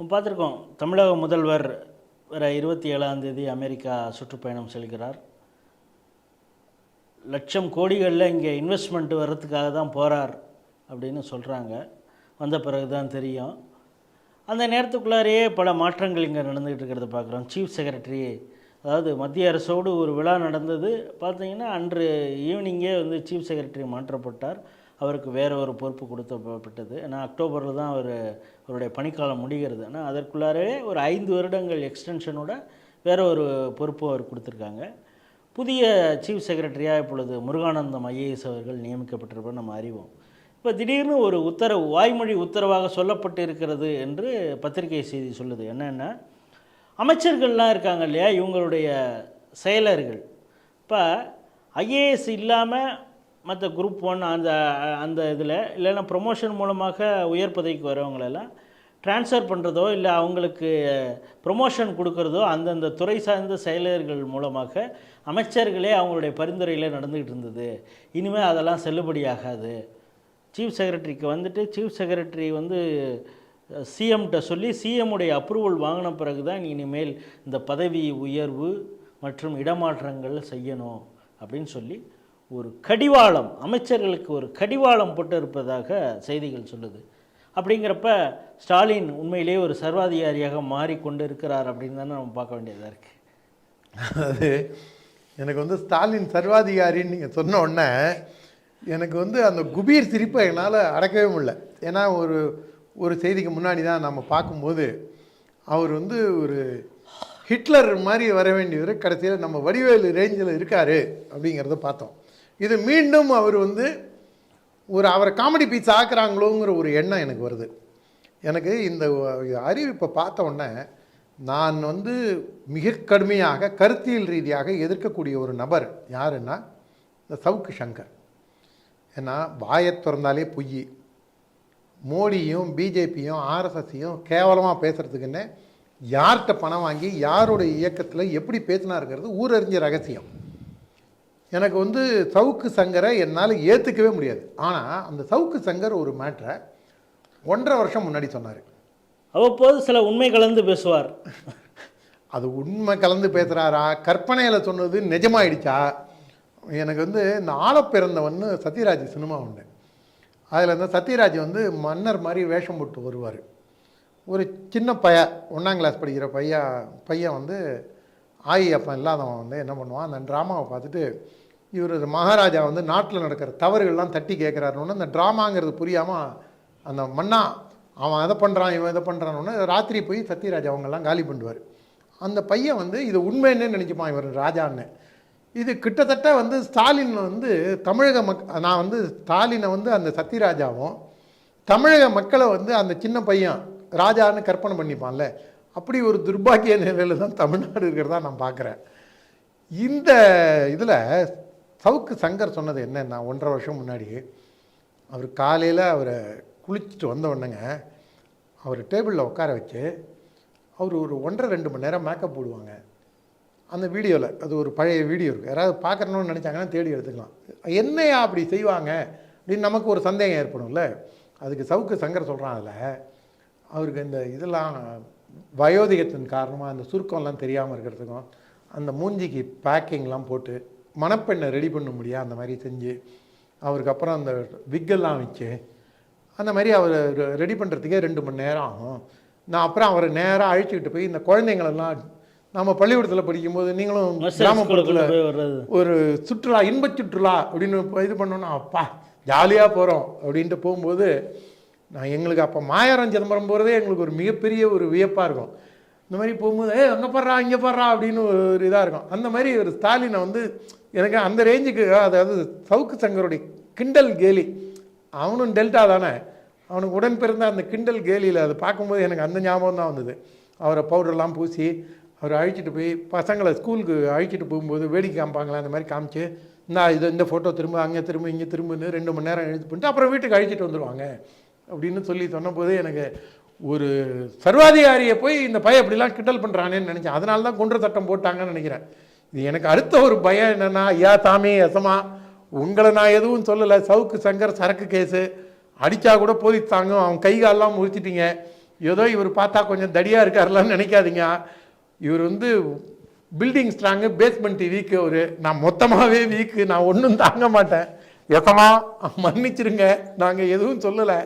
பார்த்துருக்கோம் தமிழக முதல்வர் வர இருபத்தி ஏழாம் தேதி அமெரிக்கா சுற்றுப்பயணம் செல்கிறார். லட்சம் கோடிகளில் இங்கே இன்வெஸ்ட்மெண்ட் வர்றதுக்காக தான் போகிறார் அப்படின்னு சொல்கிறாங்க வந்த பிறகு தான் தெரியும். அந்த நேரத்துக்குள்ளாரையே பல மாற்றங்கள் இங்கே நடந்துகிட்டு இருக்கிறத பார்க்குறோம். சீஃப் செக்ரட்டரி அதாவது மத்திய அரசோடு ஒரு விழா நடந்தது. பார்த்தீங்கன்னா அன்று ஈவினிங்கே வந்து சீஃப் செக்ரட்டரி மாற்றப்பட்டார். அவருக்கு வேற ஒரு பொறுப்பு கொடுத்தப்பட்டது ஏன்னா அக்டோபரில் தான் அவர் அவருடைய பணிக்காலம் முடிகிறது. ஆனால் அதற்குள்ளாரே ஒரு ஐந்து வருடங்கள் எக்ஸ்டென்ஷனோட வேற ஒரு பொறுப்பு அவர் கொடுத்துருக்காங்க. புதிய சீஃப் செக்ரட்டரியாக இப்பொழுது முருகானந்தம் ஐஏஎஸ் அவர்கள் நியமிக்கப்பட்டிருப்ப நம்ம அறிவோம். இப்போ திடீர்னு ஒரு உத்தரவு வாய்மொழி உத்தரவாக சொல்லப்பட்டு இருக்கிறது என்று பத்திரிகை செய்தி சொல்லுது. என்னென்னா அமைச்சர்கள்லாம் இருக்காங்க இல்லையா? இவங்களுடைய செயலர்கள். இப்போ ஐஏஎஸ் இல்லாமல் மற்ற குரூப் ஒன் அந்த அந்த இதில் இல்லைன்னா ப்ரொமோஷன் மூலமாக உயர் பதவிக்கு வரவங்களெல்லாம் ட்ரான்ஸ்ஃபர் பண்ணுறதோ இல்லை அவங்களுக்கு ப்ரொமோஷன் கொடுக்கறதோ அந்தந்த துறை சார்ந்த செயலர்கள் மூலமாக அமைச்சர்களே அவங்களுடைய பரிந்துரையில் நடந்துக்கிட்டு இருந்தது. இனிமேல் அதெல்லாம் செல்லுபடியாகாது சீஃப் செக்ரட்டரிக்கு வந்துட்டு சீஃப் செக்ரட்டரி வந்து சிஎம்கிட்ட சொல்லி சிஎம்முடைய அப்ரூவல் வாங்கின பிறகு தான் இனிமேல் இந்த பதவி உயர்வு மற்றும் இடமாற்றங்கள் செய்யணும் அப்படின்னு சொல்லி ஒரு கடிவாளம் அமைச்சர்களுக்கு ஒரு கடிவாளம் போட்டு இருப்பதாக செய்திகள் சொல்லுது. அப்படிங்கிறப்ப ஸ்டாலின் உண்மையிலேயே ஒரு சர்வாதிகாரியாக மாறிக்கொண்டு இருக்கிறார் அப்படின்னு தானே நம்ம பார்க்க வேண்டியதாக இருக்குது அது எனக்கு வந்து ஸ்டாலின் சர்வாதிகாரின்னு நீங்கள் சொன்ன உடனே எனக்கு வந்து அந்த குபீர் சிரிப்பை என்னால் அடக்கவே முடியல. ஏன்னா ஒரு ஒரு செய்திக்கு முன்னாடி தான் நம்ம பார்க்கும்போது அவர் வந்து ஒரு ஹிட்லர் மாதிரி வர வேண்டியவர் கடைசியில் நம்ம வடிவேலு ரேஞ்சில் இருக்கார் அப்படிங்கிறத பார்த்தோம். இது மீண்டும் அவர் வந்து ஒரு அவரை காமெடி பீஸ் ஆக்குறாங்களோங்கிற ஒரு எண்ணம் எனக்கு வருது. எனக்கு இந்த அறிவிப்பை பார்த்த உடனே நான் வந்து மிக கடுமையாக கருத்தியல் ரீதியாக எதிர்க்கக்கூடிய ஒரு நபர் யாருன்னா இந்த சவுக்கு சங்கர். ஏன்னா வாயை திறந்தாலே பொய். மோடியும் பிஜேபியும் ஆர்எஸ்எஸ்ஸையும் கேவலமாக பேசுகிறதுக்குன்னு யார்கிட்ட பணம் வாங்கி யாருடைய இயக்கத்தில் எப்படி பேசினாருங்கிறது ஊரறிஞ்ச ரகசியம். எனக்கு வந்து சவுக்கு சங்கரை என்னால் ஏற்றுக்கவே முடியாது. ஆனால் அந்த சவுக்கு சங்கர் ஒரு மேட்ரை ஒன்றரை வருஷம் முன்னாடி சொன்னார். அவ்வப்போது சில உண்மை கலந்து பேசுவார். அது உண்மை கலந்து பேசுகிறாரா கற்பனையில் சொன்னது நிஜமாயிடுச்சா? எனக்கு வந்து இந்த ஆழப்பிறந்தவன்னு சத்யராஜ் சினிமா உண்டு. அதில் இந்த சத்யராஜ் வந்து மன்னர் மாதிரி வேஷம் போட்டு வருவார். ஒரு சின்ன பையன் ஒன்றாம் கிளாஸ் படிக்கிற பையன் பையன் வந்து ஆயி அப்பன் இல்லாதவன் வந்து என்ன பண்ணுவான்? அந்த ட்ராமாவை பார்த்துட்டு இவர் மகாராஜா வந்து நாட்டில் நடக்கிற தவறுகள்லாம் தட்டி கேட்குறாருன்னு அந்த ட்ராமாங்கிறது புரியாமல் அந்த மன்னா அவன் அதை பண்ணுறான் இவன் இதை பண்ணுறான்னு ராத்திரி போய் சத்யராஜ் அவங்கெல்லாம் காலி பண்ணுவார். அந்த பையன் வந்து இது உண்மைன்னு நினச்சிப்பான் இவர் ராஜான்னு. இது கிட்டத்தட்ட வந்து ஸ்டாலின் வந்து தமிழக மக் நான் வந்து ஸ்டாலினை வந்து அந்த சத்யராஜாவும் தமிழக மக்களை வந்து அந்த சின்ன பையன் ராஜான்னு கற்பனை பண்ணிப்பான்ல. அப்படி ஒரு துர்பாக்கிய நிலையில் தான் தமிழ்நாடு இருக்கிறதா நான் பார்க்குறேன். இந்த இதில் சவுக்கு சங்கர் சொன்னது என்னன்னா ஒன்றரை வருஷம் முன்னாடி அவர் காலையில் அவரை குளிச்சுட்டு வந்த உடனேங்க அவர் டேபிளில் உட்கார வச்சு அவர் ஒரு ஒன்றரை ரெண்டு மணி நேரம் மேக்கப் போடுவாங்க. அந்த வீடியோவில் அது ஒரு பழைய வீடியோ இருக்குது யாராவது பார்க்கணுன்னு நினச்சாங்கன்னா தேடி எடுத்துக்கலாம். என்னையா அப்படி செய்வாங்க? அப்படின்னு நமக்கு ஒரு சந்தேகம் ஏற்படும்ல. அதுக்கு சவுக்கு சங்கர் சொல்கிறான் அதில். அவருக்கு இந்த இதெல்லாம் வயோதிகத்தின் காரணமாக அந்த சுருக்கம்லாம் தெரியாமல் இருக்கிறதுக்கும் அந்த மூஞ்சிக்கு பேக்கிங்லாம் போட்டு மணப்பெண்ணை ரெடி பண்ண முடியாது அந்த மாதிரி செஞ்சு அவருக்கு அப்புறம் அந்த விக்கெல்லாம் வச்சு அந்த மாதிரி அவர் ரெடி பண்ணுறதுக்கே ரெண்டு மணி நேரம் ஆகும். நான் அப்புறம் அவரை நேராக அழைச்சிக்கிட்டு போய் இந்த குழந்தைங்களெல்லாம் நம்ம பள்ளிக்கூடத்தில் படிக்கும்போது நீங்களும் கிராமப்புறத்தில் ஒரு சுற்றுலா இன்பச் சுற்றுலா அப்படின்னு இது பண்ணோன்னா அப்பா ஜாலியாக போகிறோம் அப்படின்ட்டு போகும்போது நான் எங்களுக்கு அப்போ மாயாரம் சிதம்பரம் போகிறதே எங்களுக்கு ஒரு மிகப்பெரிய ஒரு வியப்பாக இருக்கும். இந்த மாதிரி போகும்போது ஏ அங்கே பாடுறா இங்கே பாடுறா அப்படின்னு ஒரு இதாக இருக்கும். அந்த மாதிரி ஒரு ஸ்டாலினை வந்து எனக்கு அந்த ரேஞ்சுக்கு அதாவது சவுக்கு சங்கருடைய கிண்டல் கேலி. அவனும் டெல்டா தானே. அவனுக்கு உடன் பிறந்த அந்த கிண்டல் கேலியில் அதை பார்க்கும்போது எனக்கு அந்த ஞாபகம் தான் வந்தது. அவரை பவுடர்லாம் பூசி அவரை அழிச்சிட்டு போய் பசங்களை ஸ்கூலுக்கு அழிச்சிட்டு போகும்போது வேடிக்கை காமிப்பாங்களே அந்த மாதிரி காமிச்சு இந்த இது இந்த ஃபோட்டோ திரும்ப அங்கே திரும்ப இங்கே திரும்பன்னு ரெண்டு மணி நேரம் எழுதி பண்ணிட்டு அப்புறம் வீட்டுக்கு அழிச்சிட்டு வந்துடுவாங்க அப்படின்னு சொல்லி சொன்னபோது எனக்கு ஒரு சர்வாதிகாரியை போய் இந்த பையன் இப்படிலாம் கிண்டல் பண்ணுறானேன்னு நினச்சேன். அதனால தான் குன்ற சட்டம் போட்டாங்கன்னு நினைக்கிறேன். இது எனக்கு அடுத்த ஒரு பயம் என்னென்னா ஐயா தாமி எசமா உங்களை நான் எதுவும் சொல்லலை. சவுக்கு சங்கர் சரக்கு கேஸு. அடித்தா கூட போலீஸ் தாங்கும். அவன் கை காலெல்லாம் முறிச்சிட்டீங்க. ஏதோ இவர் பார்த்தா கொஞ்சம் தடியாக இருக்காருலான்னு நினைக்காதீங்க. இவர் வந்து பில்டிங் ஸ்ட்ராங்கு பேஸ்மெண்ட் வீக்கு ஒரு நான் மொத்தமாகவே வீக்கு நான் ஒன்றும் தாங்க மாட்டேன். எசமா. மன்னிச்சிருங்க. நாங்கள் எதுவும் சொல்லலை.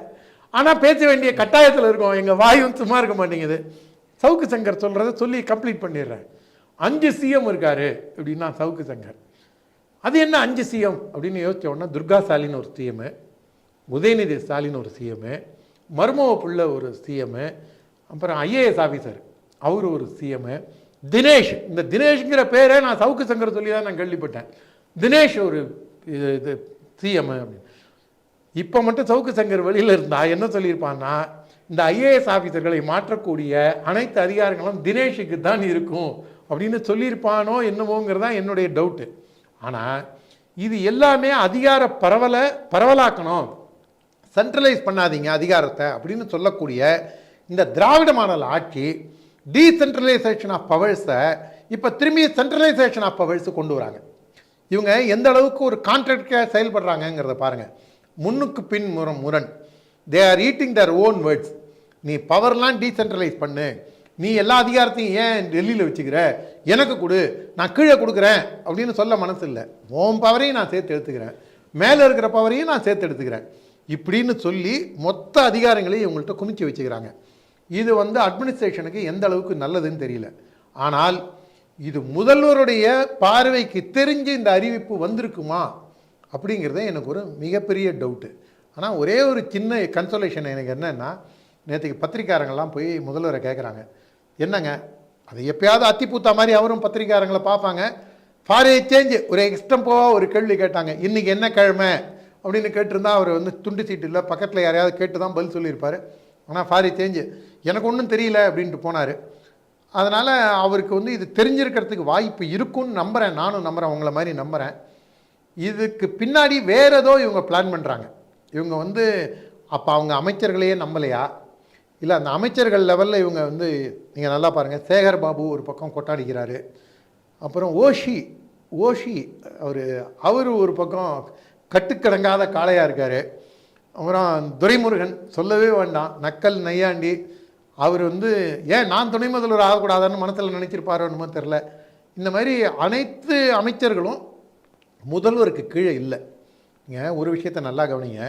ஆனால் பேச வேண்டிய கட்டாயத்தில் இருக்கோம். எங்கள் வாயும் சும்மா இருக்க மாட்டேங்குது. சவுக்கு சங்கர் சொல்கிறத சொல்லி கம்ப்ளீட் பண்ணிடுறேன். அஞ்சு சிஎம் இருக்கார் அப்படின்னா சவுக்கு சங்கர். அது என்ன அஞ்சு சிஎம் அப்படின்னு யோசிச்ச உடனே துர்கா ஸ்டாலின் ஒரு சிஎம்மு உதயநிதி ஸ்டாலின் ஒரு சிஎம்மு மருமவ புள்ள ஒரு சிஎம்மு அப்புறம் ஐஏஎஸ் ஆஃபீஸர் அவர் ஒரு சிஎம்மு தினேஷ் இந்த தினேஷ்ங்கிற பேரை நான் சவுக்கு சங்கர் சொல்லி தான் நான் கேள்விப்பட்டேன். தினேஷ் ஒரு இது இது சிஎம் அப்படின்னு. இப்போ மட்டும் சவுக்கு சங்கர் வெளியில் இருந்தால் என்ன சொல்லியிருப்பான்னா இந்த ஐஏஎஸ் ஆஃபீஸர்களை மாற்றக்கூடிய அனைத்து அதிகாரங்களும் தினேஷுக்கு தான் இருக்கும் அப்படின்னு சொல்லியிருப்பானோ என்னமோங்கிறது தான் என்னுடைய டவுட்டு. ஆனால் இது எல்லாமே அதிகார பரவலை பரவலாக்கணும். சென்ட்ரலைஸ் பண்ணாதீங்க அதிகாரத்தை அப்படின்னு சொல்லக்கூடிய இந்த திராவிட மாடல் ஆட்சி டீசென்ட்ரலைசேஷன் ஆஃப் பவர்ஸை இப்போ திரும்பி சென்ட்ரலைசேஷன் ஆஃப் பவர்ஸு கொண்டு வராங்க. இவங்க எந்த அளவுக்கு ஒரு கான்ட்ராக்டாக செயல்படுறாங்கங்கிறத பாருங்கள் முன்னுக்கு பின் முரண் முரண். They are eating their own words நீ பவர்லாம் டீசென்ட்ரலைஸ் பண்ணு. நீ எல்லா அதிகாரத்தையும் ஏன் டெல்லியில் வச்சுக்கிற? எனக்கு கொடு. நான் கீழே கொடுக்குறேன். அப்படின்னு சொல்ல மனசு இல்லை ஓம் பவரையும் நான் சேர்த்து எடுத்துக்கிறேன். மேலே இருக்கிற பவரையும் நான் சேர்த்து எடுத்துக்கிறேன். இப்படின்னு சொல்லி மொத்த அதிகாரங்களையும் இவங்கள்ட்ட குமிச்சு வச்சுக்கிறாங்க. இது வந்து அட்மினிஸ்ட்ரேஷனுக்கு எந்த அளவுக்கு நல்லதுன்னு தெரியல. ஆனால் இது முதல்வருடைய பார்வைக்கு தெரிஞ்சு இந்த அறிவிப்பு வந்திருக்குமா? அப்படிங்கிறது எனக்கு ஒரு மிகப்பெரிய டவுட்டு ஆனால் ஒரே ஒரு சின்ன கன்சோலேஷன் எனக்கு என்னன்னா நேற்றுக்கு பத்திரிக்காரங்கள்லாம் போய் முதல்வரை கேட்குறாங்க என்னங்க? அது எப்பயாவது அத்திப்பூத்தா மாதிரி அவரும் பத்திரிக்காரங்களை பார்ப்பாங்க. ஃபார் சேஞ்ச் ஒரு எக்ஸ்டம்போவாக ஒரு கேள்வி கேட்டாங்க. இன்றைக்கி என்ன கிழமை? அப்படின்னு கேட்டிருந்தா அவர் வந்து துண்டு சீட்டு இல்லை பக்கத்தில் யாரையாவது கேட்டு தான் பதில் சொல்லியிருப்பார். ஆனால் ஃபாரி சேஞ்சு எனக்கு ஒன்றும் தெரியல அப்படின்ட்டு போனார். அதனால் அவருக்கு வந்து இது தெரிஞ்சிருக்கிறதுக்கு வாய்ப்பு இருக்கும்னு நம்புகிறேன் நானும் நம்புகிறேன் உங்களை மாதிரி நம்புகிறேன் இதுக்கு பின்னாடி வேறு ஏதோ இவங்க பிளான் பண்ணுறாங்க இவங்க வந்து அப்போ அவங்க அமைச்சர்களையே நம்பலையா? இல்லை அந்த அமைச்சர்கள் லெவலில் இவங்க வந்து நீங்கள் நல்லா பாருங்கள் சேகர் பாபு ஒரு பக்கம் கொட்டாடிக்கிறாரு. அப்புறம் ஓஷி ஓஷி அவர் அவர் ஒரு பக்கம் கட்டுக்கடங்காத காளையாக இருக்கார். அப்புறம் துரைமுருகன் சொல்லவே வேண்டாம் நக்கல் நையாண்டி. அவர் வந்து ஏன் நான் துணை முதல்வர் ஆகக்கூடாதான்னு மனசில் நினச்சிருப்பாரோன்னு தெரில இந்த மாதிரி அனைத்து அமைச்சர்களும் முதல்வருக்கு கீழே இல்லை. நீங்கள் ஒரு விஷயத்தை நல்லா கவனிங்க.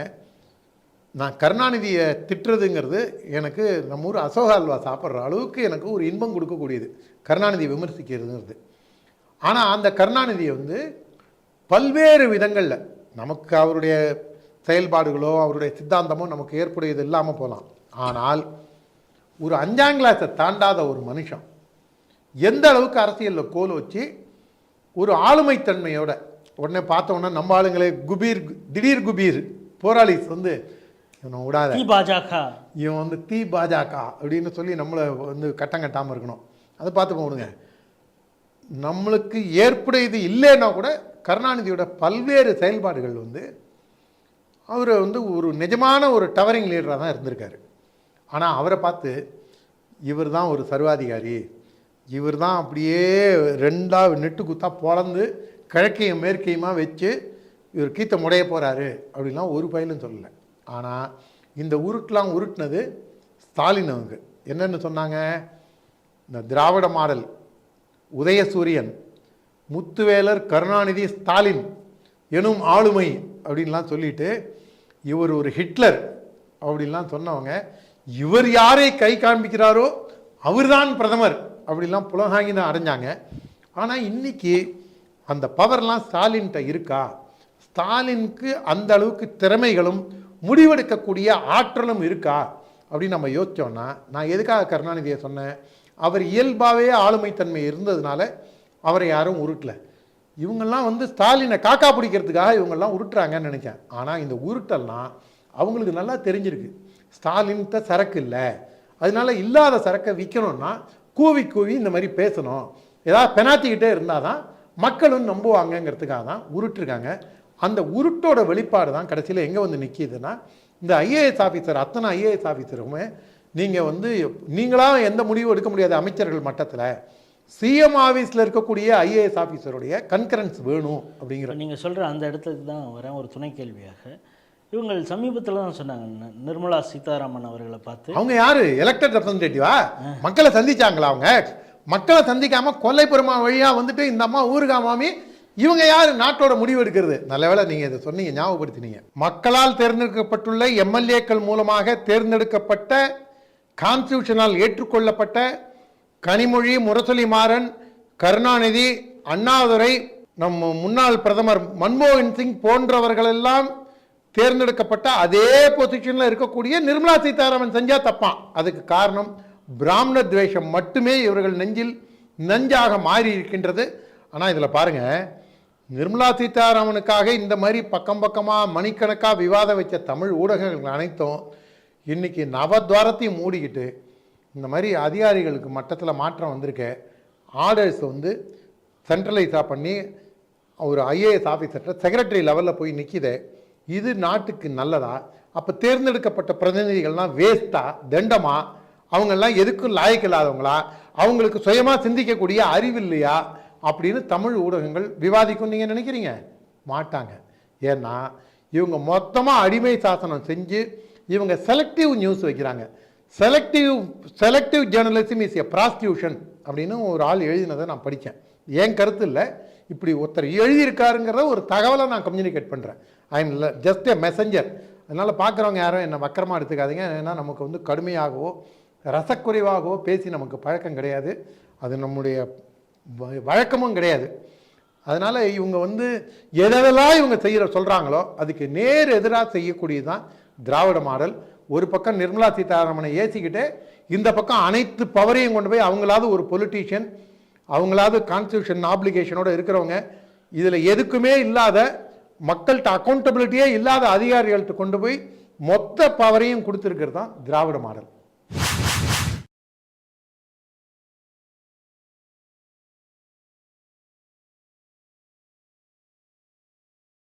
நான் கருணாநிதியை திட்டுறதுங்கிறது எனக்கு நம்ம ஊர் அசோக அல்வா சாப்பிட்ற அளவுக்கு எனக்கு ஒரு இன்பம் கொடுக்கக்கூடியது. கருணாநிதி விமர்சிக்கிறதுங்கிறது. ஆனால் அந்த கருணாநிதியை வந்து பல்வேறு விதங்களில் நமக்கு அவருடைய செயல்பாடுகளோ அவருடைய சித்தாந்தமோ நமக்கு ஏற்புடையது இல்லாமல் போகலாம் ஆனால் ஒரு அஞ்சாம் கிளாஸை தாண்டாத ஒரு மனுஷன் எந்த அளவுக்கு அரசியலில் கோல் வச்சு ஒரு ஆளுமைத்தன்மையோட உடனே பார்த்த உடனே நம்ம ஆளுங்களே குபீர் திடீர் குபீர் போராளிஸ் வந்து இவனை விடாத. பாஜக. இவன் வந்து தீ பாஜக அப்படின்னு சொல்லி நம்மளை வந்து கட்டம் கட்டாமல் இருக்கணும். அதை பார்த்து போடுங்க. நம்மளுக்கு ஏற்புடையது இல்லைன்னா கூட கருணாநிதியோட பல்வேறு செயல்பாடுகள் வந்து அவர் வந்து ஒரு நிஜமான ஒரு டவரிங் லீடராக தான் இருந்திருக்காரு. ஆனால் அவரை பார்த்து இவர் தான் ஒரு சர்வாதிகாரி. இவர் தான் அப்படியே ரெண்டாக நெட்டு குத்தா பொளந்து கிழக்கையும் மேற்கையுமா வச்சு இவர் கீத்த முடைய போகிறாரு அப்படிலாம் ஒரு பயிலும் சொல்லலை. ஆனால் இந்த உருட்டெலாம் உருட்டினது ஸ்டாலின் அவங்க. என்னென்னு சொன்னாங்க? இந்த திராவிட மாடல் உதயசூரியன் முத்துவேலர் கருணாநிதி ஸ்டாலின் எனும் ஆளுமை அப்படின்லாம் சொல்லிட்டு இவர் ஒரு ஹிட்லர் அப்படின்லாம் சொன்னவங்க இவர் யாரை கை காண்பிக்கிறாரோ அவர்தான் பிரதமர் அப்படிலாம் புலகாங்கி தான் அடைஞ்சாங்க. ஆனால் இன்றைக்கி அந்த பவர்லாம் ஸ்டாலின்கிட்ட இருக்கா? ஸ்டாலினுக்கு அந்த அளவுக்கு திறமைகளும் முடிவெடுக்கக்கூடிய ஆற்றலும் இருக்கா? அப்படின்னு நம்ம யோசிச்சோம்னா நான் எதுக்காக கருணாநிதியை சொன்னேன்? அவர் இயல்பாகவே ஆளுமைத்தன்மை இருந்ததுனால அவரை யாரும் உருட்டல. இவங்கெல்லாம் வந்து ஸ்டாலினை காக்கா பிடிக்கிறதுக்காக இவங்கெல்லாம் உருட்டுறாங்கன்னு நினச்சேன் ஆனால் இந்த உருட்டெல்லாம் அவங்களுக்கு நல்லா தெரிஞ்சிருக்கு. ஸ்டாலின்கிட்ட சரக்கு இல்லை. அதனால இல்லாத சரக்கை விற்கணும்னா கூவி கூவி இந்த மாதிரி பேசணும். ஏதாவது பெனாத்திக்கிட்டே இருந்தால் தான் மக்களும் நம்புவாங்கங்கிறதுக்காக தான் உருட்டுருக்காங்க. அந்த உருட்டோட வெளிப்பாடு தான் கடைசியில் எங்கே வந்து நிற்கிதுன்னா இந்த ஐஏஎஸ் ஆஃபீஸர் அத்தனை ஐஏஎஸ் ஆஃபீஸருமே நீங்கள் வந்து நீங்களாக எந்த முடிவும் எடுக்க முடியாத அமைச்சர்கள் மட்டத்தில் சிஎம் ஆஃபீஸில் இருக்கக்கூடிய ஐஏஎஸ் ஆஃபீஸருடைய கன்கரன்ஸ் வேணும் அப்படிங்கிற நீங்கள் சொல்கிற அந்த இடத்துக்கு தான் வரேன் ஒரு துணை கேள்வியாக. இவங்க சமீபத்தில் தான் சொன்னாங்க நிர்மலா சீதாராமன் அவர்களை பார்த்து. அவங்க யாரு? எலெக்டட் ரெப்ரசன்டேட்டிவா மக்களை சந்திச்சாங்களா அவங்க? மக்களை சந்திக்காமல் கொல்லை பெருமா வழியா வந்துட்டு இந்த அம்மா ஊருகா மாமி இவங்க யார்? நாட்டோட முடிவு எடுக்கிறது. நல்ல நீங்கள் நீங்க இதை சொன்னீங்க ஞாபகப்படுத்தினீங்க. மக்களால் தேர்ந்தெடுக்கப்பட்டுள்ள எம்எல்ஏக்கள் மூலமாக தேர்ந்தெடுக்கப்பட்ட கான்ஸ்டியூஷனால் ஏற்றுக்கொள்ளப்பட்ட கனிமொழி முரசொலி மாறன் கருணாநிதி அண்ணாதுரை நம் முன்னாள் பிரதமர் மன்மோகன் சிங் போன்றவர்களெல்லாம் தேர்ந்தெடுக்கப்பட்ட அதே பொசிஷனில் இருக்கக்கூடிய நிர்மலா சீதாராமன் செஞ்சால் தப்பான். அதுக்கு காரணம் பிராமண துவேஷம் மட்டுமே இவர்கள் நெஞ்சில் நஞ்சாக மாறி இருக்கின்றது ஆனால் இதில் பாருங்கள் நிர்மலா சீதாராமனுக்காக இந்த மாதிரி பக்கம் பக்கமாக மணிக்கணக்காக விவாதம் வச்ச தமிழ் ஊடகங்கள் அனைத்தும் இன்றைக்கி நவத்வாரத்தையும் மூடிக்கிட்டு இந்த மாதிரி அதிகாரிகளுக்கு மட்டத்தில் மாற்றம் வந்திருக்க. ஆர்டர்ஸ் வந்து சென்ட்ரலைஸாக பண்ணி ஒரு ஐஏஎஸ் ஆஃபீஸர்கிட்ட செக்ரட்டரி லெவலில் போய் நிற்கிது இது நாட்டுக்கு நல்லதா? அப்போ தேர்ந்தெடுக்கப்பட்ட பிரதிநிதிகள்லாம் வேஸ்ட்டாக தண்டமாக அவங்கெல்லாம் எதுக்கும் லாயக்கு இல்லாதவங்களா? அவங்களுக்கு சுயமாக சிந்திக்கக்கூடிய அறிவு இல்லையா? அப்படின்னு தமிழ் ஊடகங்கள் விவாதிக்கும் நீங்கள் நினைக்கிறீங்க? மாட்டாங்க. ஏன்னா இவங்க மொத்தமாக அடிமை சாசனம் செஞ்சு இவங்க செலக்டிவ் நியூஸ் வைக்கிறாங்க. Selective selective journalism is a prostitution அப்படின்னு ஒரு ஆள் எழுதினதை நான் படித்தேன் என் கருத்து இல்லை. இப்படி ஒருத்தர் எழுதியிருக்காருங்கிறத ஒரு தகவலை நான் கம்யூனிகேட் பண்ணுறேன் I am just a messenger அதனால் பார்க்குறவங்க யாரும் என்னை வக்கரமாக எடுத்துக்காதீங்க. ஏன்னா நமக்கு வந்து கடுமையாகவோ ரசக்குறைவாகவோ பேசி நமக்கு பழக்கம் கிடையாது. அது நம்முடைய வ- வழக்கமும் கிடையாது. அதனால் இவங்க வந்து எதெல்லாம் இவங்க செய்கிற சொல்கிறாங்களோ அதுக்கு நேர் எதிராக செய்யக்கூடியது தான் திராவிட மாடல். ஒரு பக்கம் நிர்மலா சீதாராமனை ஏசிக்கிட்டு இந்த பக்கம் அனைத்து பவரையும் கொண்டு போய் அவங்களாவது ஒரு பொலிட்டீஷியன் அவங்களாவது கான்ஸ்டியூஷன் ஆப்ளிகேஷனோடு இருக்கிறவங்க இதில் எதுக்குமே இல்லாத மக்கள்கிட்ட அக்கௌண்டபிலிட்டியே இல்லாத அதிகாரிகள்கிட்ட கொண்டு போய் மொத்த பவரையும் கொடுத்துருக்கிறது தான் திராவிட மாடல்.